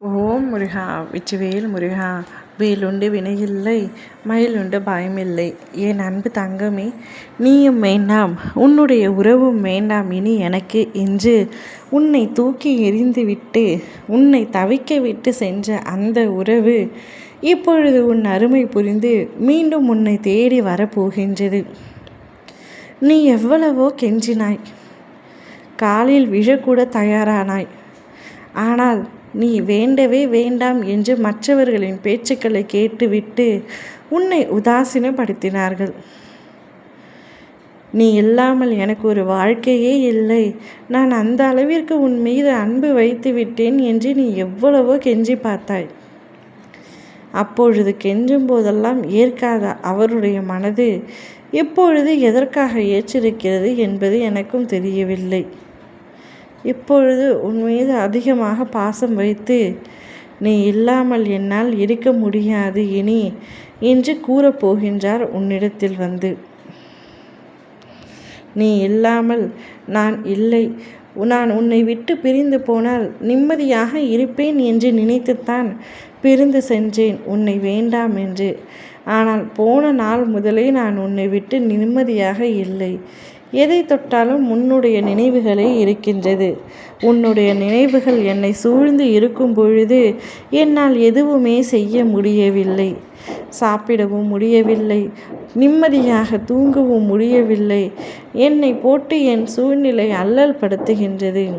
ஓம் முருகா வெற்றிவேல் முருகா வேலுண்டு வினையில்லை மயிலுண்டு பயமில்லை. என் அன்பு தங்கமே நீயும் வேண்டாம் உன்னுடைய உறவும் வேண்டாம் இனி எனக்கு என்று உன்னை தூக்கி எறிந்துவிட்டு உன்னை தவிக்க விட்டு சென்ற அந்த உறவு இப்பொழுது உன் அருமை புரிந்து மீண்டும் உன்னை தேடி வரப்போகின்றது. நீ எவ்வளவோ கெஞ்சினாய். காலில் விழக்கூட தயாரானாய். ஆனால் நீ வேண்டவே வேண்டாம் என்று மற்றவர்களின் பேச்சுக்களை கேட்டுவிட்டு உன்னை உதாசீனப்படுத்தினார்கள். நீ இல்லாமல் எனக்கு ஒரு வாழ்க்கையே இல்லை. நான் அந்த அளவிற்கு உன் மீது அன்பு வைத்து விட்டேன் என்று நீ எவ்வளவோ கெஞ்சி பார்த்தாய். அப்பொழுது கெஞ்சும் போதெல்லாம் ஏற்காத அவருடைய மனது இப்பொழுது எதற்காக ஏற்றிருக்கிறது என்பது எனக்கும் தெரியவில்லை. இப்பொழுது உன் மீது அதிகமாக பாசம் வைத்து நீ இல்லாமல் என்னால் இருக்க முடியாது இனி என்று கூறப்போகின்றார் உன்னிடத்தில் வந்து. நீ இல்லாமல் நான் இல்லை. நான் உன்னை விட்டு பிரிந்து போனால் நிம்மதியாக இருப்பேன் என்று நினைத்துத்தான் பிரிந்து சென்றேன். உன்னை வேண்டாம் என்று. ஆனால் போன நாள் முதலே நான் உன்னை விட்டு நிம்மதியாக இல்லை. எதை தொட்டாலும் உன்னுடைய நினைவுகளே இருக்கின்றது. உன்னுடைய நினைவுகள் என்னை சூழ்ந்து இருக்கும் பொழுது என்னால் எதுவுமே செய்ய முடியவில்லை. சாப்பிடவும் முடியவில்லை. நிம்மதியாக தூங்கவும் முடியவில்லை. என்னை போட்டு என் சூழ்நிலை அல்லல் படுத்துகின்றது.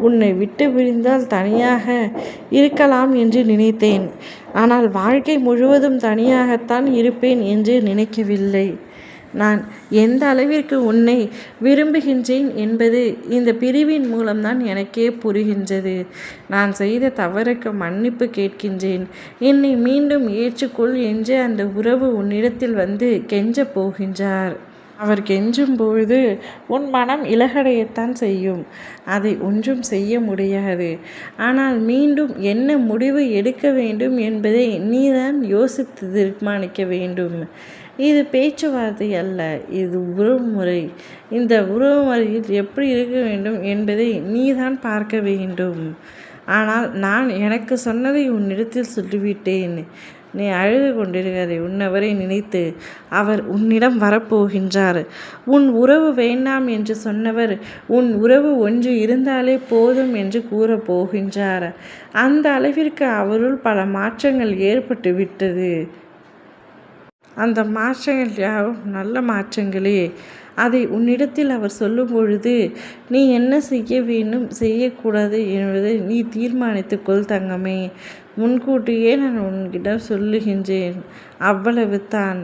உன்னை விட்டு பிரிந்தால் தனியாக இருக்கலாம் என்று நினைத்தேன். ஆனால் வாழ்க்கை முழுவதும் தனியாகத்தான் இருப்பேன் என்று நினைக்கவில்லை. நான் எந்த அளவிற்கு உன்னை விரும்புகின்றேன் என்பது இந்த பிரிவின் மூலம்தான் எனக்கே புரிகின்றது. நான் செய்த தவறுக்கு மன்னிப்பு கேட்கின்றேன். என்னை மீண்டும் ஏற்றுக்கொள் என்று அந்த உறவு உன்னிடத்தில் வந்து கெஞ்சப் போகின்றார். அவர் கெஞ்சும் பொழுது உன் மனம் இலகடையத்தான் செய்யும். அதை ஒன்றும் செய்ய முடியாது. ஆனால் மீண்டும் என்ன முடிவு எடுக்க வேண்டும் என்பதை நீதான் யோசித்து தீர்மானிக்க வேண்டும். இது பேச்சுவார்த்தை அல்ல. இது உறவுமுறை. இந்த உறவுமுறையில் எப்படி இருக்க வேண்டும் என்பதை நீதான் பார்க்க வேண்டும். ஆனால் நான் எனக்கு சொன்னதை உன்னிடத்தில் சொல்லிவிட்டேன். நீ அழுது கொண்டிருக்காதே உன்னவரை நினைத்து அவர் உன்னிடம் வரப்போகின்றார். உன் உறவு வேண்டாம் என்று சொன்னவர் உன் உறவு ஒன்று இருந்தாலே போதும் என்று கூறப்போகின்றார் அந்த அளவிற்கு அவருள் பல மாற்றங்கள் ஏற்பட்டு விட்டது. அந்த மாற்றங்கள் யாவும் நல்ல மாற்றங்களே. அதை உன்னிடத்தில் அவர் சொல்லும் பொழுது நீ என்ன செய்ய வேண்டும்? செய்யக்கூடாது என்பதை நீ தீர்மானித்துக்கொள் தங்கமே. முன்கூட்டியே நான் உன்கிட்ட சொல்லுகின்றேன். அவ்வளவு தான்